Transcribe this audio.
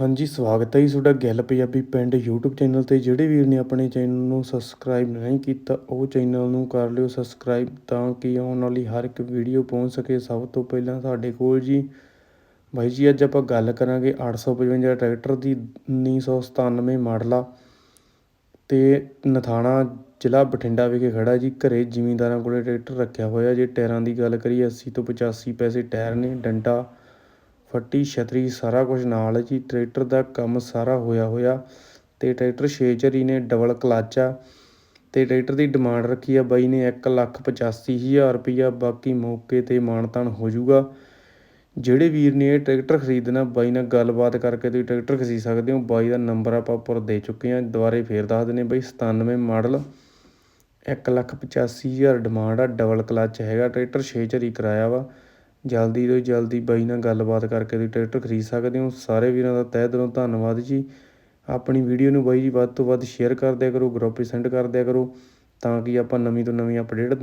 ਹਾਂਜੀ, ਸਵਾਗਤ ਹੈ ਜੀ ਤੁਹਾਡਾ ਗਿੱਲ ਪੰਜਾਬੀ ਪਿੰਡ YouTube ਚੈਨਲ ਤੇ। ਜਿਹੜੇ ਵੀਰ ਨੇ ਆਪਣੇ ਚੈਨਲ ਨੂੰ ਸਬਸਕ੍ਰਾਈਬ ਨਹੀਂ ਕੀਤਾ, ਉਹ ਚੈਨਲ ਨੂੰ ਕਰ ਲਿਓ ਸਬਸਕ੍ਰਾਈਬ ਤਾਂ ਕਿ ਆਉਣ ਵਾਲੀ ਹਰ ਇੱਕ ਵੀਡੀਓ ਪਹੁੰਚ ਸਕੇ। ਸਭ ਤੋਂ ਪਹਿਲਾਂ ਸਾਡੇ ਕੋਲ ਜੀ, ਬਾਈ ਜੀ, ਅੱਜ ਆਪਾਂ ਗੱਲ ਕਰਾਂਗੇ 855 ਟਰੈਕਟਰ ਦੀ 1997 ਮਾਡਲ ਆ। ਤੇ ਨਥਾਣਾ ਜ਼ਿਲ੍ਹਾ ਬਠਿੰਡਾ ਵਿਖੇ ਖੜਾ ਜੀ। ਘਰੇ ਜ਼ਿਮੀਂਦਾਰਾਂ ਕੋਲੇ ਟਰੈਕਟਰ ਰੱਖਿਆ ਹੋਇਆ ਜੇ। ਟਾਇਰਾਂ ਦੀ ਗੱਲ ਕਰੀਏ 80 ਤੋਂ 85 ਪੈਸੇ ਟਾਇਰ ਨੇ, ਡੰਡਾ ਫੱਟੀ ਛਤਰੀ ਸਾਰਾ ਕੁਝ ਨਾਲ ਜੀ। ਟਰੈਕਟਰ ਦਾ ਕੰਮ ਸਾਰਾ ਹੋਇਆ ਹੋਇਆ ਤੇ ਟਰੈਕਟਰ 6 ਝਰੀ ਨੇ, ਡਬਲ ਕਲਚ ਆ ਤੇ ਟਰੈਕਟਰ ਦੀ ਡਿਮਾਂਡ ਰੱਖੀ ਆ ਬਾਈ ਨੇ 185000 ਰੁਪਈਆ, ਬਾਕੀ ਮੌਕੇ ਤੇ ਮਾਨਤਾਨ ਹੋ ਜਾਊਗਾ। ਜਿਹੜੇ ਵੀਰ ਨੇ ਇਹ ਟਰੈਕਟਰ ਖਰੀਦਣਾ, ਬਾਈ ਨਾਲ ਗੱਲਬਾਤ ਕਰਕੇ ਤੁਸੀਂ ਟਰੈਕਟਰ ਖਰੀਦ ਸਕਦੇ ਹੋ। ਬਾਈ ਦਾ ਨੰਬਰ ਆਪਾਂ ਉੱਪਰ ਦੇ ਚੁੱਕੇ ਹਾਂ, ਦੁਬਾਰੇ ਫੇਰ ਦੱਸ ਦਿੰਦੇ ਬਾਈ 97 ਮਾਡਲ 185000 ਡਿਮਾਂਡ ਆ, ਡਬਲ ਕਲੱਚ ਹੈਗਾ, ਟਰੈਕਟਰ 6 ਝਰੀ ਕਰਾਇਆ ਵਾ। ਜਲਦੀ ਤੋਂ ਜਲਦੀ ਬਾਈ ਨਾਲ ਗੱਲਬਾਤ ਕਰਕੇ ਤੁਸੀਂ ਟਰੈਕਟਰ ਖਰੀਦ ਸਕਦੇ ਹੋ। ਸਾਰੇ ਵੀਰਾਂ ਦਾ ਤਹਿ ਦਿਲੋਂ ਧੰਨਵਾਦ ਜੀ। ਆਪਣੀ ਵੀਡੀਓ ਨੂੰ ਬਾਈ ਜੀ ਵੱਧ ਤੋਂ ਵੱਧ ਸ਼ੇਅਰ ਕਰ ਦਿਆ ਕਰੋ, ਗਰੁੱਪ 'ਚ ਸੈਂਡ ਕਰ ਦਿਆ ਕਰੋ ਤਾਂ ਕਿ ਆਪਾਂ ਨਵੀਂ ਤੋਂ ਨਵੀਂ ਅਪਡੇਟ